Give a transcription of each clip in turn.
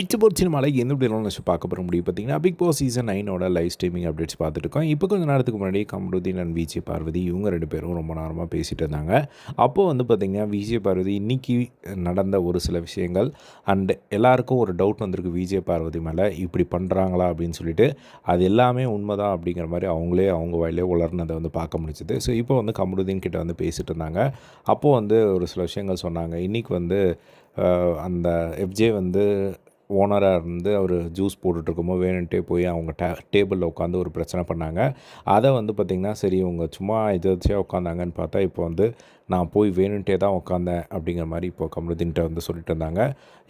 இச்சு போர் சினிமாவில் எந்த இப்படிலாம் வச்சு பார்க்க போகிற முடியும் பார்த்தீங்கன்னா பிக் பாஸ் சீசன் நைனோட லைவ் ஸ்ட்ரீமிங் அப்டேட்ஸ் பார்த்துட்டு இருக்கோம். இப்போ கொஞ்சம் நேரத்துக்கு முன்னாடி கமருதீன் அண்ட் விஜய் பார்வதி இவங்க ரெண்டு பேரும் ரொம்ப நேரமாக பேசிகிட்டு இருந்தாங்க. அப்போது வந்து பார்த்திங்கன்னா விஜய் பார்வதி இன்றைக்கி நடந்த ஒரு சில விஷயங்கள் அண்ட் எல்லாருக்கும் ஒரு டவுட் வந்திருக்கு விஜய் பார்வதி மேலே. இப்படி பண்ணுறாங்களா அப்படின்னு சொல்லிட்டு அது எல்லாமே உண்மைதான் அப்படிங்கிற மாதிரி அவங்களே அவங்க வாயிலே உலர்னதை வந்து பார்க்க முடிச்சது ஸோ இப்போ வந்து கமருதீன் கிட்ட வந்து பேசிகிட்டு இருந்தாங்க. அப்போது வந்து ஒரு சில விஷயங்கள் சொன்னாங்க. இன்றைக்கி வந்து அந்த எஃப்ஜே வந்து ஓனராக இருந்து அவர் ஜூஸ் போட்டுட்ருக்கும்போது வேணுன்ட்டே போய் அவங்க டே டேபிளில் உட்காந்து ஒரு பிரச்சனை பண்ணாங்க. அதை வந்து பார்த்திங்கன்னா சரி இவங்க சும்மா எதிர்த்தியாக உட்காந்தாங்கன்னு பார்த்தா இப்போ வந்து நான் போய் வேணுன்ட்டே தான் உட்காந்தேன் அப்படிங்கிற மாதிரி இப்போ கமருதீன்கிட்ட வந்து சொல்லிட்டு இருந்தாங்க.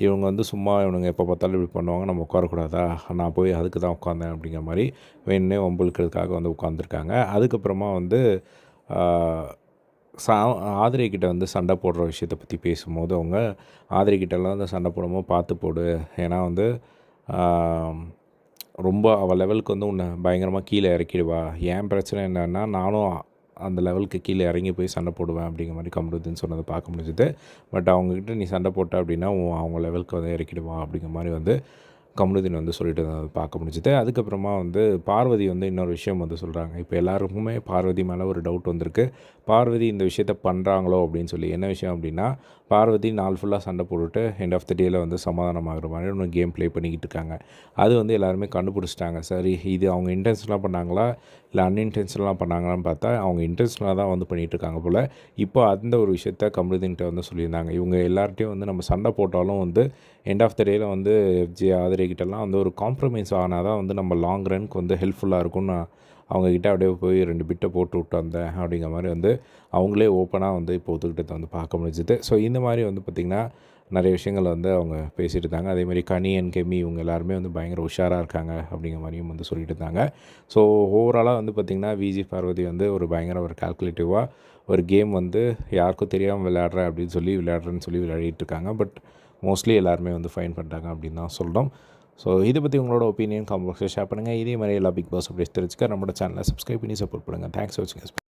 இவங்க வந்து சும்மா இவனுங்க எப்போ பார்த்தாலும் இப்படி பண்ணுவாங்க நம்ம உட்காரக்கூடாதா? நான் போய் அதுக்கு தான் உட்காந்தேன் அப்படிங்கிற மாதிரி வேணுன்னே வம்புழுக்கிறதுக்காக வந்து உட்காந்துருக்காங்க அதுக்கப்புறமா வந்து சா ஆதிரை கிட்ட வந்து சண்டை போடுற விஷயத்தை பற்றி பேசும்போது அவங்க ஆதிரை கிட்டலாம் வந்து சண்டை போடும்போது பார்த்து போடு. ஏன்னா வந்து ரொம்ப அவள் லெவலுக்கு வந்து உன்னை பயங்கரமாக கீழே இறக்கிடுவா. என் பிரச்சனை என்னன்னா நானும் அந்த லெவலுக்கு கீழே இறங்கி போய் சண்டை போடுவேன் அப்படிங்கிற மாதிரி கமருதுன்னு சொன்னதை பார்க்க முடிஞ்சது. பட் அவங்கக்கிட்ட நீ சண்டை போட்ட அப்படின்னா உன் அவங்க லெவலுக்கு வந்து இறக்கிடுவா அப்படிங்கிற மாதிரி வந்து கமலுதீன் வந்து சொல்லிட்டு பார்க்க முடிஞ்சுது. அதுக்கப்புறமா வந்து பார்வதி வந்து இன்னொரு விஷயம் வந்து சொல்கிறாங்க இப்போ எல்லாருக்குமே பார்வதி மேலே ஒரு டவுட் வந்திருக்கு. பார்வதி இந்த விஷயத்த பண்ணுறாங்களோ அப்படின்னு சொல்லி என்ன விஷயம் அப்படின்னா பார்வதி நாள் ஃபுல்லாக சண்டை போட்டுட்டு எண்ட் ஆஃப் த டேயில் வந்து சமாதானம் ஆகிற மாதிரி ஒன்று கேம் ப்ளே பண்ணிக்கிட்டு இருக்காங்க. அது வந்து எல்லாருமே கண்டுபிடிச்சிட்டாங்க. சரி இது அவங்க இன்டென்ஷனலாக பண்ணாங்களா? இல்லை அன்இன்டென்ஷனலாக பண்ணாங்களான்னு பார்த்தா அவங்க இன்டென்ஷனலாக தான் வந்து பண்ணிகிட்டு இருக்காங்க போல். இப்போ அந்த ஒரு விஷயத்த கமலுதீன்கிட்ட வந்து சொல்லியிருந்தாங்க. இவங்க எல்லார்ட்டையும் வந்து நம்ம சண்டை போட்டாலும் வந்து எண்ட் ஆஃப் த டேயில் வந்து எஃப்ஜே கிட்டலாம் வந்து ஒரு காம்ப்ரமைஸ் ஆனால் தான் வந்து நம்ம லாங் ரனுக்கு வந்து ஹெல்ப்ஃபுல்லாக இருக்கும்னு அவங்கக்கிட்ட அப்படியே போய் ரெண்டு பிட்டை போட்டு விட்டு வந்தேன். அப்படிங்கிற மாதிரி வந்து அவங்களே ஓப்பனாக வந்து இப்போ ஒத்துக்கிட்டதை வந்து பார்க்க முடிஞ்சுது. ஸோ இந்த மாதிரி வந்து பார்த்திங்கன்னா நிறைய விஷயங்கள் வந்து அவங்க பேசிகிட்டு இருந்தாங்க. அதேமாதிரி கனியன் கனி அண்ட் கெமி இவங்க எல்லாருமே வந்து பயங்கர உஷாராக இருக்காங்க அப்படிங்கிற மாதிரியும் வந்து சொல்லிட்டு இருந்தாங்க. ஸோ ஓவராலாக வந்து பார்த்திங்கன்னா விஜி பார்வதி வந்து ஒரு பயங்கர ஒரு கால்குலேட்டிவாக ஒரு கேம் வந்து யாருக்கும் தெரியாமல் விளையாடுறேன் அப்படின்னு சொல்லி விளையாடுறேன்னு சொல்லி விளையாடிட்டு இருக்காங்க. பட் மோஸ்ட்லி எல்லாருமே வந்து ஃபைன் பண்ணிட்டாங்க அப்படின்னு தான் சொல்கிறோம் ஸோ இதை பற்றி உங்களோட ஒப்பீனியன் காம்பாக்ஸில் ஷேர் பண்ணுங்கள் இதே மாதிரி எல்லா பிக் பாஸ் அப்படியே தெரிஞ்சுக்க நம்மளோட சேனலை சப்ஸ்கிரைப் பண்ணி சப்போர்ட் பண்ணுங்கள் தேங்க்ஸ் ஃபார் வாட்சிங்